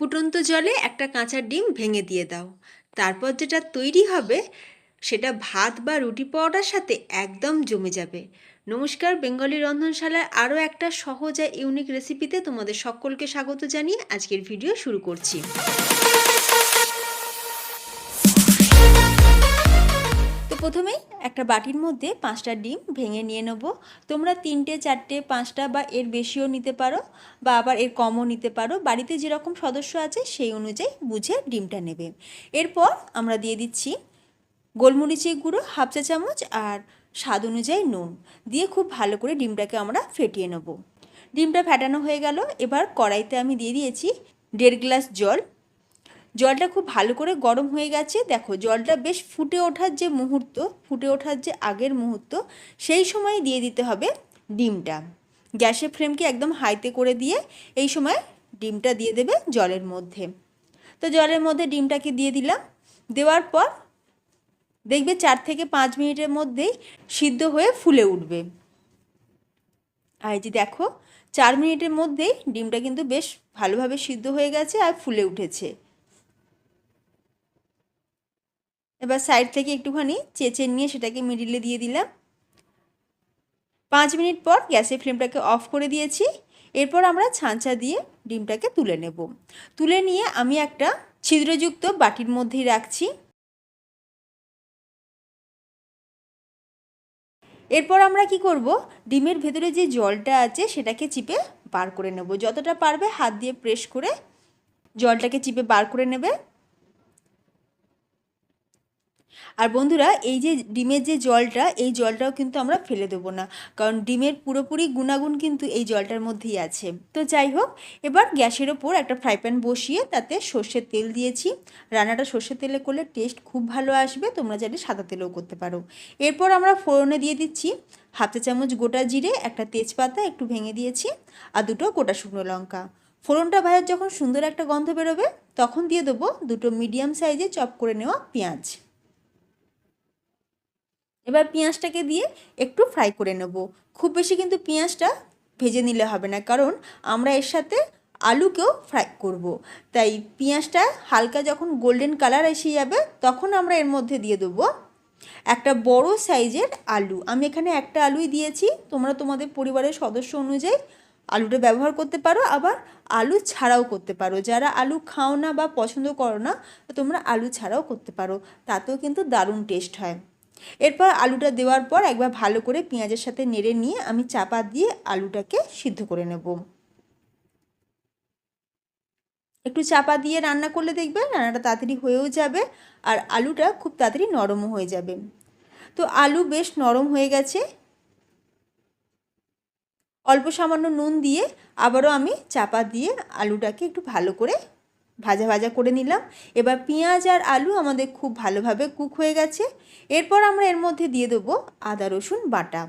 ফুটন্ত জলে একটা কাঁচা ডিম ভেঙে দিয়ে দাও। তারপর যেটা তৈরি হবে, সেটা ভাত বা রুটি পরোটার সাথে একদম জমে যাবে। নমস্কার, বেঙ্গলি রন্ধনশালার আরও একটা সহজ আর ইউনিক রেসিপিতে তোমাদের সকলকে স্বাগত জানিয়ে আজকের ভিডিও শুরু করছি। প্রথমেই একটা বাটির মধ্যে পাঁচটা ডিম ভেঙে নিয়ে নেব। তোমরা তিনটে, চারটে, পাঁচটা বা এর বেশিও নিতে পারো বা আবার এর কমও নিতে পারো। বাড়িতে যেরকম সদস্য আছে সেই অনুযায়ী বুঝে ডিমটা নেবে। এরপর আমরা দিয়ে দিচ্ছি গোলমরিচের গুঁড়ো, হাফ চা চামচ আর স্বাদ অনুযায়ী নুন। দিয়ে খুব ভালো করে ডিমটাকে আমরা ফেটিয়ে নেব। ডিমটা ফেটানো হয়ে গেল। এবার কড়াইতে আমি দিয়ে দিয়েছি দেড় গ্লাস জল। জলটা খুব ভালো করে গরম হয়ে গেছে। দেখো, জলটা বেশ ফুটে ওঠার যে মুহূর্ত, ফুটে ওঠার যে আগের মুহূর্ত, সেই সময় দিয়ে দিতে হবে ডিমটা। গ্যাসের ফ্লেমকে একদম হাইতে করে দিয়ে এই সময় ডিমটা দিয়ে দেবে জলের মধ্যে। তো জলের মধ্যে ডিমটাকে দিয়ে দিলাম। দেওয়ার পর দেখবে চার থেকে পাঁচ মিনিটের মধ্যেই সিদ্ধ হয়ে ফুলে উঠবে। আর যে দেখো, চার মিনিটের মধ্যেই ডিমটা কিন্তু বেশ ভালোভাবে সিদ্ধ হয়ে গেছে আর ফুলে উঠেছে। এবার সাইড থেকে একটুখানি চেঁচে নিয়ে সেটাকে মিডিলে দিয়ে দিলাম। পাঁচ মিনিট পর গ্যাসের ফ্লেমটাকে অফ করে দিয়েছি। এরপর আমরা ছাঁচা দিয়ে ডিমটাকে তুলে নেব। তুলে নিয়ে আমি একটা ছিদ্রযুক্ত বাটির মধ্যেই রাখছি। এরপর আমরা কি করব? ডিমের ভেতরে যে জলটা আছে সেটাকে চিপে বার করে নেব। যতটা পারবে হাত দিয়ে প্রেস করে জলটাকে চিপে বার করে নেবে। আর বন্ধুরা, এই যে ডিমের যে জলটা, এই জলটাও কিন্তু আমরা ফেলে দেবো না। কারণ ডিমের পুরোপুরি গুণাগুণ কিন্তু এই জলটার মধ্যেই আছে। তো যাই হোক, এবার গ্যাসের ওপর একটা ফ্রাই প্যান বসিয়ে তাতে সর্ষের তেল দিয়েছি। রান্নাটা সর্ষের তেলে করলে টেস্ট খুব ভালো আসবে, তোমরা চাইলে সাদা তেলেও করতে পারো। এরপর আমরা ফোড়নে দিয়ে দিচ্ছি হাফ চা চামচ গোটা জিরে, একটা তেজপাতা একটু ভেঙে দিয়েছি, আর দুটো গোটা শুকনো লঙ্কা। ফোড়নটা ভাজার যখন সুন্দর একটা গন্ধ বেরোবে, তখন দিয়ে দেবো দুটো মিডিয়াম সাইজে চপ করে নেওয়া পেঁয়াজ। এবার পেঁয়াজটাকে দিয়ে একটু ফ্রাই করে নেব। খুব বেশি কিন্তু পেঁয়াজটা ভেজে নিলে হবে না, কারণ আমরা এর সাথে আলুকেও ফ্রাই করব। তাই পেঁয়াজটা হালকা যখন গোল্ডেন কালার এসে যাবে, তখন আমরা এর মধ্যে দিয়ে দেবো একটা বড় সাইজের আলু। আমি এখানে একটা আলুই দিয়েছি, তোমরা তোমাদের পরিবারের সদস্য অনুযায়ী আলুটা ব্যবহার করতে পারো, আবার আলু ছাড়াও করতে পারো। যারা আলু খাও না বা পছন্দ করো না, তোমরা আলু ছাড়াও করতে পারো, তাতেও কিন্তু দারুণ টেস্ট হয়। এরপর আলুটা দেওয়ার পর একবার ভালো করে পেঁয়াজের সাথে নেড়ে নিয়ে আমি চাপা দিয়ে আলুটাকে সিদ্ধ করে নেব। একটু চাপা দিয়ে রান্না করলে দেখবে রান্নাটা তাড়াতাড়ি হয়েও যাবে আর আলুটা খুব তাড়াতাড়ি নরমও হয়ে যাবে। তো আলু বেশ নরম হয়ে গেছে। অল্প সামান্য নুন দিয়ে আবারও আমি চাপা দিয়ে আলুটাকে একটু ভালো করে ভাজা ভাজা করে নিলাম। এবার পেঁয়াজ আর আলু আমাদের খুব ভালোভাবে কুক হয়ে গেছে। এরপর আমরা এর মধ্যে দিয়ে দেবো আদা, রসুন, বাটা।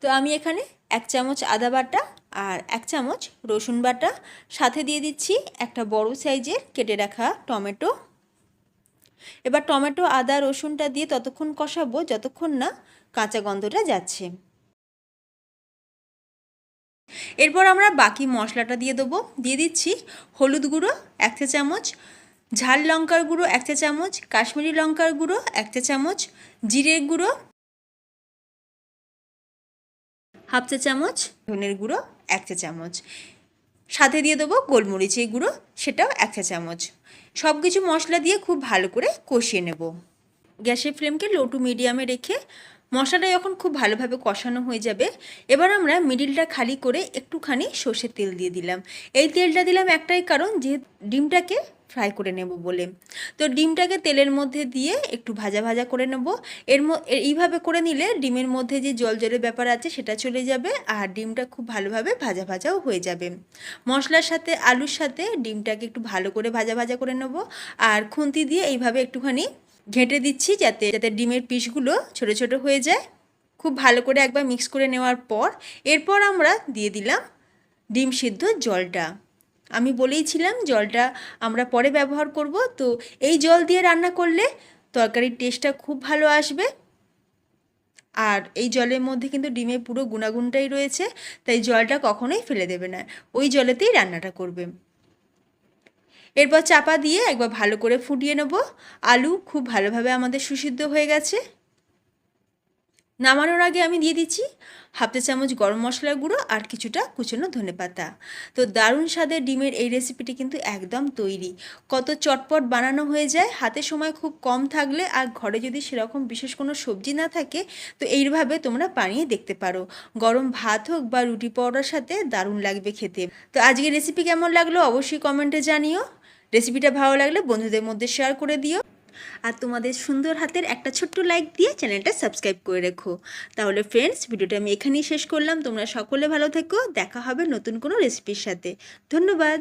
তো আমি এখানে এক চামচ আদা বাটা আর এক চামচ রসুন বাটা। সাথে দিয়ে দিচ্ছি একটা বড় সাইজের কেটে রাখা টমেটো। এবার টমেটো, আদা, রসুনটা দিয়ে ততক্ষণ কষাবো, যতক্ষণ না কাঁচা গন্ধটা যাচ্ছে। এরপর আমরা বাকি মশলাটা দিয়ে দেবো। দিয়ে দিচ্ছি হলুদ গুঁড়ো, এক চা চামচ, ঝাল লঙ্কার গুঁড়ো, এক চা চামচ, কাশ্মীরি লঙ্কার গুঁড়ো, এক চা চামচ জিরের গুঁড়ো, হাফ চা চামচ, ধনের গুঁড়ো, এক চা চামচ। সাথে দিয়ে দেবো গোলমরিচের গুঁড়ো, সেটাও এক চা চামচ। সব কিছু মশলা দিয়ে খুব ভালো করে কষিয়ে নেব। গ্যাসের ফ্লেমকে লো টু মিডিয়ামে রেখে মশলাটা যখন খুব ভালোভাবে কষানো হয়ে যাবে, এবার আমরা মিডিলটা খালি করে একটুখানি সর্ষের তেল দিয়ে দিলাম। এই তেলটা দিলাম একটাই কারণ যে ডিমটাকে ফ্রাই করে নেব বলে। তো ডিমটাকে তেলের মধ্যে দিয়ে একটু ভাজা ভাজা করে নেব। এর এইভাবে করে নিলে ডিমের মধ্যে যে জল জলের ব্যাপার আছে সেটা চলে যাবে আর ডিমটা খুব ভালোভাবে ভাজা ভাজাও হয়ে যাবে। মশলার সাথে আলুর সাথে ডিমটাকে একটু ভালো করে ভাজা ভাজা করে নেব। আর খুন্তি দিয়ে এইভাবে একটুখানি ঘেঁটে দিচ্ছি যাতে যাতে ডিমের পিসগুলো ছোট ছোট হয়ে যায়। খুব ভালো করে একবার মিক্স করে নেওয়ার পর, এরপর আমরা দিয়ে দিলাম ডিম সিদ্ধ জলটা। আমি বলেইছিলাম জলটা আমরা পরে ব্যবহার করব, তো এই জল দিয়ে রান্না করলে তরকারির টেস্টটা খুব ভালো আসবে। আর এই জলের মধ্যে কিন্তু ডিমের পুরো গুণাগুণটাই রয়েছে, তাই জলটা কখনোই ফেলে দেবে না। ওই জলেতেই রান্নাটা করবে। এরপর চাপা দিয়ে একবার ভালো করে ফুটিয়ে নেব। আলু খুব ভালোভাবে আমাদের সুসিদ্ধ হয়ে গেছে। নামানোর আগে আমি দিয়ে দিচ্ছি হাফ চা চামচ গরম মশলার গুঁড়ো আর কিছুটা কুচনো ধনে পাতা। তো দারুণ স্বাদের ডিমের এই রেসিপিটি কিন্তু একদম তৈরি। কত চটপট বানানো হয়ে যায়, হাতে সময় খুব কম থাকলে আর ঘরে যদি সেরকম বিশেষ কোনো সবজি না থাকে, তো এইভাবে তোমরা বানিয়ে দেখতে পারো। গরম ভাত হোক বা রুটি পরোটার সাথে দারুণ লাগবে খেতে। তো আজকের রেসিপি কেমন লাগল অবশ্যই কমেন্টে জানিও। রেসিপিটা ভালো লাগলে বন্ধুদের মধ্যে শেয়ার করে দিও। আর তোমাদের সুন্দর হাতের একটা ছোট্ট লাইক দিয়ে চ্যানেলটা সাবস্ক্রাইব করে রেখো। তাহলে ফ্রেন্ডস ভিডিওটা আমি এখানেই শেষ করলাম। তোমরা সকলে ভালো থেকো। দেখা হবে নতুন কোনো রেসিপির সাথে। ধন্যবাদ।